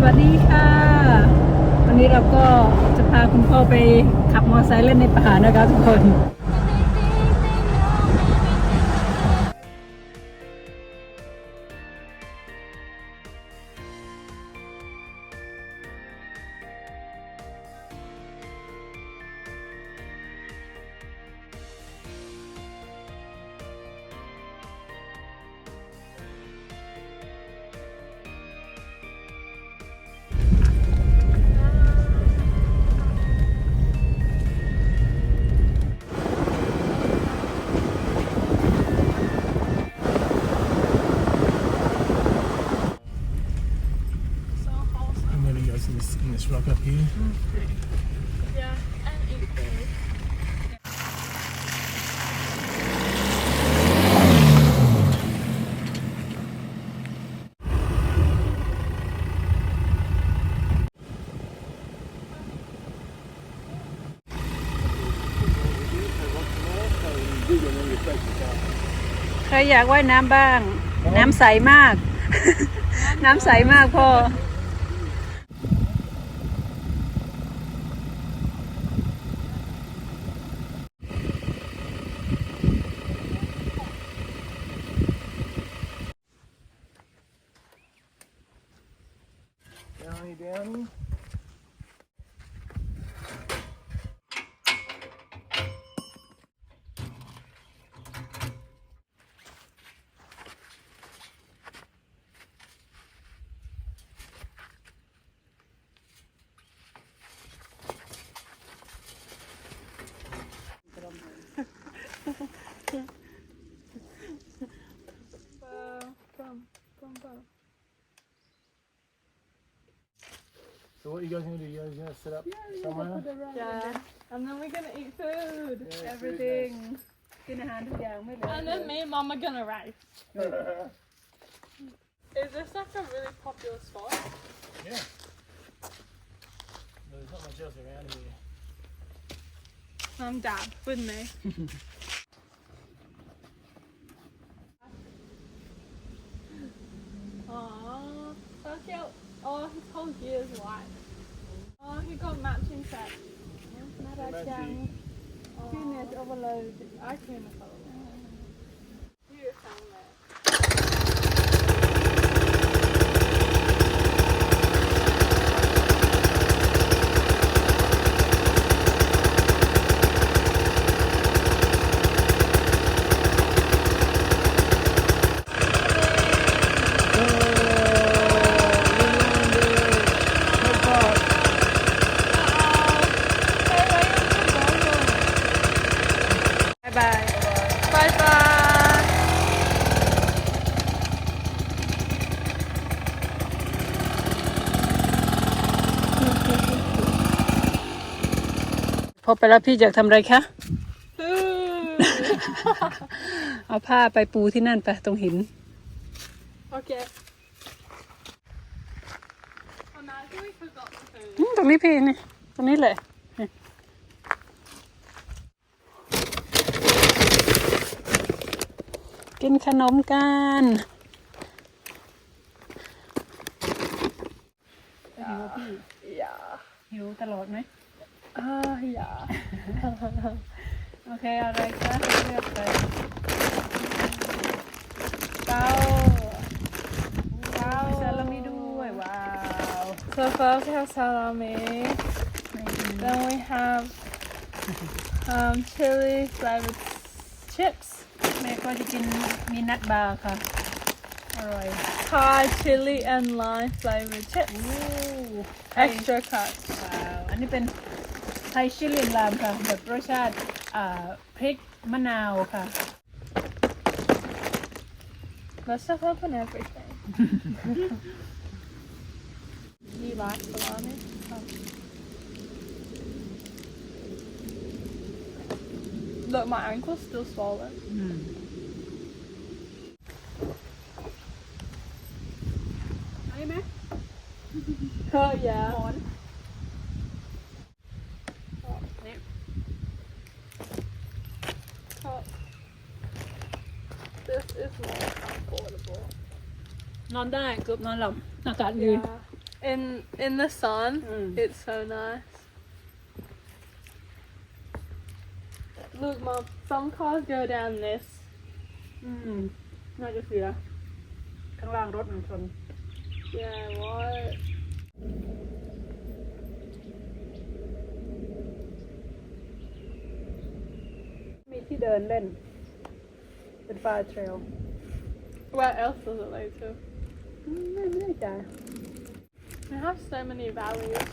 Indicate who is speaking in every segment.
Speaker 1: สวัสดีค่ะ วันนี้เราก็จะพาคุณพ่อไปขับมอเตอร์ไซค์เล่นในป่านะคะทุกคน ครอยากว่ายน้ำบ้าง น้ำใสมาก น้ำใสมากพ่อ
Speaker 2: So what are you guys gonna do? You guys gonna sit up yeah, somewhere?
Speaker 3: Yeah. And then we're gonna eat food.
Speaker 1: Yeah, Everything. Gonna hand it down. We're
Speaker 3: and then me and Mum are gonna race. Is this like a really popular spot?
Speaker 2: Yeah. There's not much else around here.
Speaker 3: I'm dad with me. Aww, so cute. Oh, his whole gear is white. Oh, he got matching set.
Speaker 1: น่ารักจังพี่เนสโอเวอร์เลย
Speaker 3: I came with her. You found that.
Speaker 1: บายบาย
Speaker 3: Bye bye.
Speaker 1: พอ ไปแล้วพี่อยากทำอะไรคะ
Speaker 3: Food.
Speaker 1: เอาผ้าไปปูที่นั่นไปตรงหิน
Speaker 3: okay. Imagine we forgot the food.
Speaker 1: อืมตรงนี้พี่นี่ตรงนี้แหละนี่กินขนมกัน
Speaker 3: Yeah.
Speaker 1: หิวตลอดไหม
Speaker 3: Ah, yeah.
Speaker 1: โอเค อะไรคะเลือกไป
Speaker 3: Wow.
Speaker 1: ว้าวซาลามิด้วย ว้าว
Speaker 3: So first we have salami. Then we have um, chili flavored chips.
Speaker 1: แม่ก็จะกินมีนัทบาร์ค่ะ อร่อย
Speaker 3: Thai chili and lime flavored chips. Extra cut.
Speaker 1: ว้าว อันนี้เป็น ไทยชิลลินลามค่ะ แบบรสชาติอ่าพริกมะนาวค่ะ
Speaker 3: Let's just open everything. you like salami? Oh. Look, my ankle's still swollen.
Speaker 1: อืม
Speaker 3: Oh yeah.
Speaker 1: On.
Speaker 3: Oh.
Speaker 1: Yep.
Speaker 3: Oh. This is more affordable.
Speaker 1: นอนได้เกือบนอนหลับอากาศดี
Speaker 3: Yeah. in in the sun.
Speaker 1: Mm.
Speaker 3: It's so nice. Look, mom. Some cars go down this.
Speaker 1: อืมน่าจะเสีย ข้างล่างรถมันชน
Speaker 3: Yeah. What?
Speaker 1: มีที่เดินเล่น เป็นฟาเทรล
Speaker 3: Where else does it lead to?
Speaker 1: ไม่ไม่แน่ใจ
Speaker 3: They have so many valleys.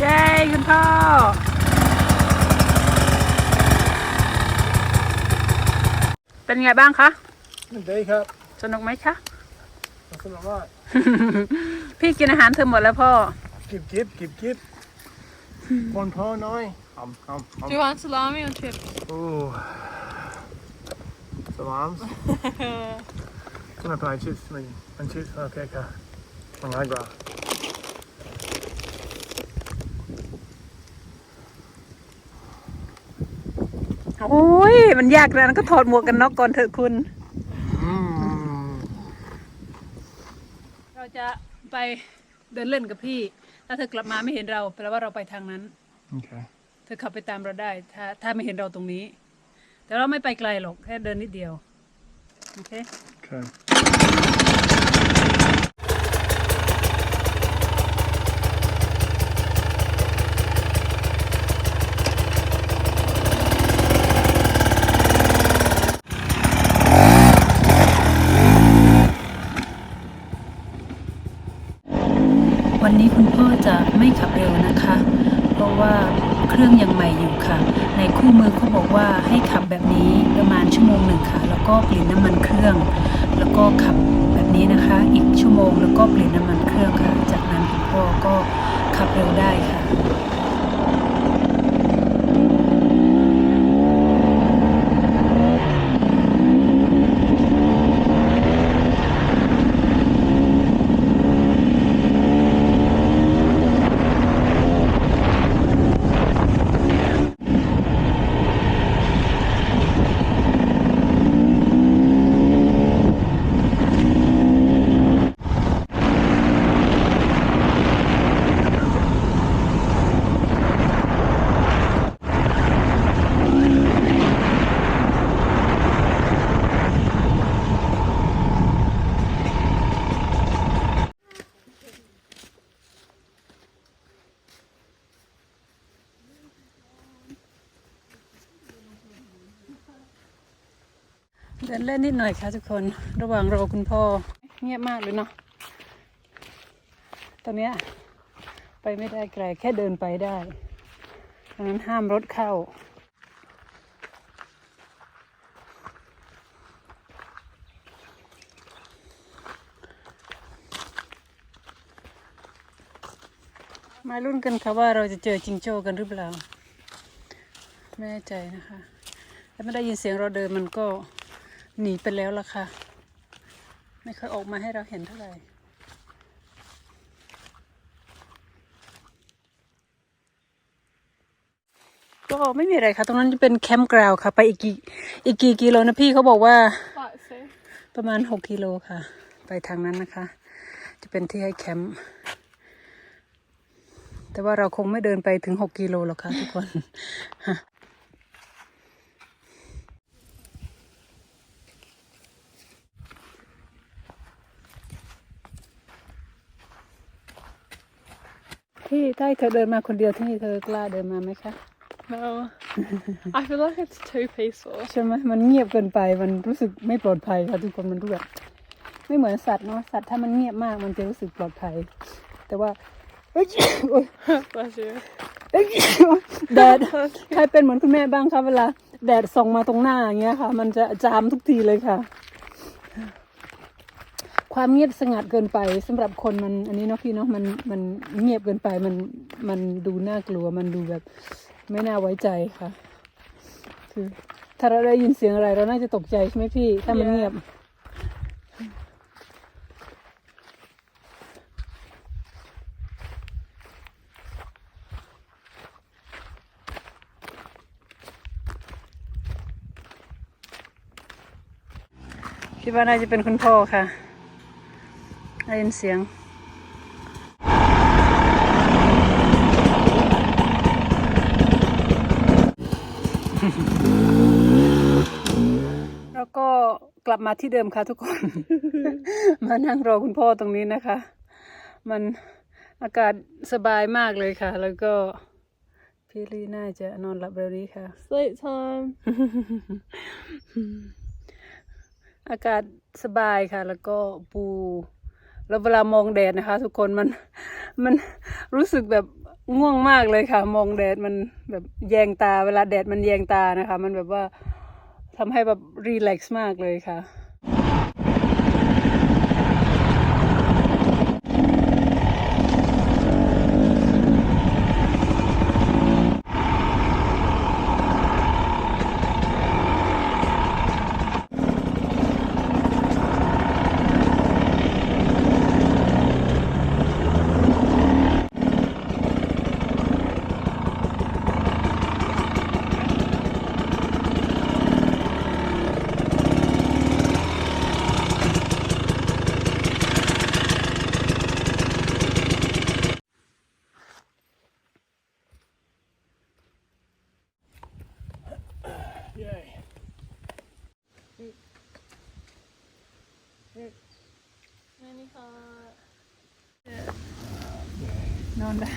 Speaker 1: เย้คุณพ่อ เป็นไงบ้างคะ
Speaker 2: ดีครับ
Speaker 1: สนุกไหมคะ
Speaker 2: สนุกมาก
Speaker 1: พี่กินอาหารเธอหมดแล้วพ่อ
Speaker 2: กิบกิบกิบกิบคนพ่อน้อยหอมหอมหอม
Speaker 3: Do you want salami or chips?
Speaker 2: โอ้สลามคุณภาพชิสมันมันชิส โอเคค่ะมันง่ายกว่า
Speaker 1: โอ้ยมันยากนะก็ถอดหมวกกันน็อกก่อนเถอะคุณ
Speaker 2: อืม
Speaker 1: เราจะไปเดินเล่นกับพี่ ถ้าเธอกลับมาไม่เห็นเราแปลว่าเราไปทางนั้น
Speaker 2: โอเค
Speaker 1: เธอขับไปตามเราได้ ถ้าถ้าไม่เห็นเราตรงนี้ แต่เราไม่ไปไกลหรอกแค่เดินนิดเดียว โอเค
Speaker 2: โอเค
Speaker 1: วันนี้คุณพ่อจะไม่ขับเร็วนะคะ เพราะว่าเครื่องยังใหม่อยู่ค่ะ ในคู่มือเขาบอกว่าให้ขับแบบนี้ประมาณชั่วโมงหนึ่งค่ะ แเปลียนน้ำมันเครื่อง แล้วก็ขับแบบนี้นะคะ อีกชั่วโมงแล้วก็เปลี่ยนน้ำมันเครื่องค่ะ จากนั้นพ่อก็ขับเร็วได้ค่ะ นเล่นนิดหน่อยค่ะทุกคน ระหว่างรอคุณพ่อเงียบมากเลยเนาะ ตอนเนี้ยไปไม่ได้ไกลแค่เดินไปได้ดังนั้นห้ามรถเข้า มาลุ้นกันค่ะว่าเราจะเจอจิงโจ้กันหรือเปล่า ไม่แน่ใจนะคะถ้าไม่ได้ยินเสียงเราเดินมันก็ หนีไปแล้วล่ะค่ะ ไม่เคยออกมาให้เราเห็นเท่าไหร่ก็ไม่มีอะไรค่ะ ตรงนั้นจะเป็นแคมป์กราวค่ะ ไปอีกกี่อีกกี่กิโลนะพี่เขาบอกว่า ประมาณหกกิโลค่ะ ไปทางนั้นนะคะ จะเป็นที่ให้แคมป์แต่ว่าเราคงไม่เดินไปถึงหกกิโลหรอกค่ะทุกคน ที่ถ้าให้เธอเดินมาคนเดียวที่นี่เธอกล้าเดินมาไหมคะ
Speaker 3: No. I feel like it's too peaceful.
Speaker 1: ใช่ไหมมันเงียบเกินไปมันรู้สึกไม่ปลอดภัยค่ะทุกคนมันรู้แบบไม่เหมือนสัตว์เนาะสัตว์ถ้ามันเงียบมากมันจะรู้สึกปลอดภัย แต่ว่าเอ้ยโอ๊ย
Speaker 3: Bless you.
Speaker 1: แดดใครเป็นเหมือนคุณแม่บ้างคะเวลา แดดส่องมาตรงหน้าอย่างเงี้ยค่ะ มันจะจามทุกทีเลยค่ะ ความเงียบสงัดเกินไปสำหรับคนมันอันนี้เนาะพี่เนาะมันมันเงียบเกินไปมันมันดูน่ากลัวมันดูแบบไม่น่าไว้ใจค่ะคือถ้าเราได้ยินเสียงอะไรเราน่าจะตกใจใช่ไหมพี่ถ้ามันเงียบ คิดว่าน่าจะเป็นคุณพ่อค่ะ ได้ยินเสียงแล้วก็กลับมาที่เดิมค่ะทุกคน มานั่งรอคุณพ่อตรงนี้นะคะ มันอากาศสบายมากเลยค่ะ แล้วก็พี่ลีน่าจะนอนหลับเร็วนี้ค่ะ
Speaker 3: Sleep time.
Speaker 1: อากาศสบายค่ะ แล้วก็ปู แล้วเวลามองแดดนะคะ ทุกคนมันมันรู้สึกแบบง่วงมากเลยค่ะ มองแดดมันแบบแยงตา เวลาแดดมันแยงตานะคะ มันแบบว่าทำให้แบบรีแลกซ์มากเลยค่ะ นอนได้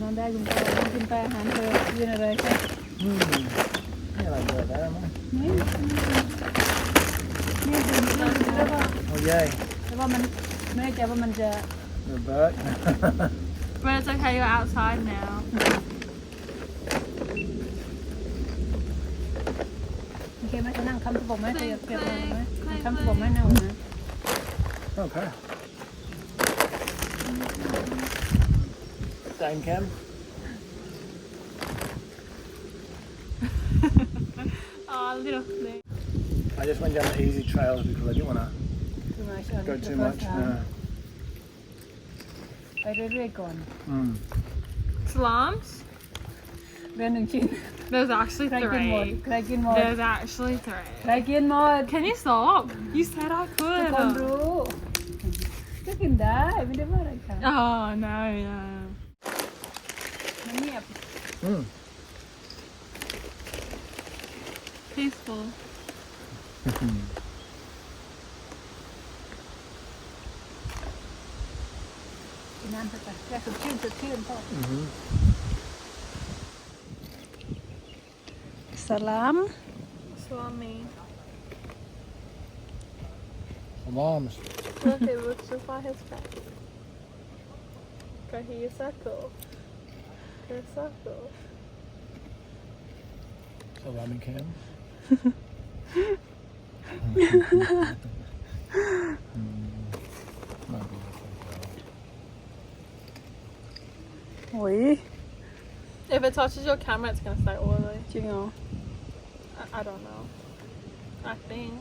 Speaker 1: นอนได้คุณพ่อไม่กินไปอาหารเธอยืนอะไรคะ
Speaker 2: Mm. Yeah, like that, there, man.
Speaker 1: นี่นี่ดื่มน้ำแล้วก็
Speaker 2: Oh, yay.
Speaker 1: แต่ว่ามันไม่แน่ใจว่ามันจะ
Speaker 2: The bird.
Speaker 3: But it's okay, you're outside now.
Speaker 1: โอเคไหมจะนั่งคำตะบกไหมเตียบเตียบลงไหม
Speaker 3: ไม่
Speaker 1: คำตะบกไหมนั่งนะ
Speaker 2: okay. Dame Cam.
Speaker 3: Oh, little thing.
Speaker 2: I just went down the easy trails because I didn't want to
Speaker 1: too much on
Speaker 2: go
Speaker 1: the
Speaker 2: too
Speaker 1: first
Speaker 2: much.
Speaker 1: time.
Speaker 2: No.
Speaker 1: ไปเรื่อยๆก่อน
Speaker 2: Mm.
Speaker 3: Slums?
Speaker 1: เดือนหนึ่งชิ้น
Speaker 3: There's actually
Speaker 1: ใครกินหมด
Speaker 3: three.
Speaker 1: ใครกินหมด
Speaker 3: There's actually
Speaker 1: ใคร
Speaker 3: three.
Speaker 1: กินหมด
Speaker 3: Can you stop? You said I
Speaker 1: ทุกคน
Speaker 3: could.
Speaker 1: รู้ก็กินได้ไม่ได้ว่าอะไรค่ะ
Speaker 3: Oh, no, no.
Speaker 1: มันเงียบ
Speaker 2: Mm.
Speaker 3: Peaceful.
Speaker 1: กินน้ำไปก่อนแค่สดชื่นสดชื่นพ่อ
Speaker 2: Mm-hmm.
Speaker 1: สลาม
Speaker 3: Swami.
Speaker 2: Alarms.
Speaker 3: Look, it looks just like his face. Go Here, circle. Go circle.
Speaker 2: Salami Cam. Might be okay.
Speaker 1: โอ้ย
Speaker 3: If it touches your camera, it's gonna stay oily.
Speaker 1: จริงเหรอ
Speaker 3: I, I don't know. I think.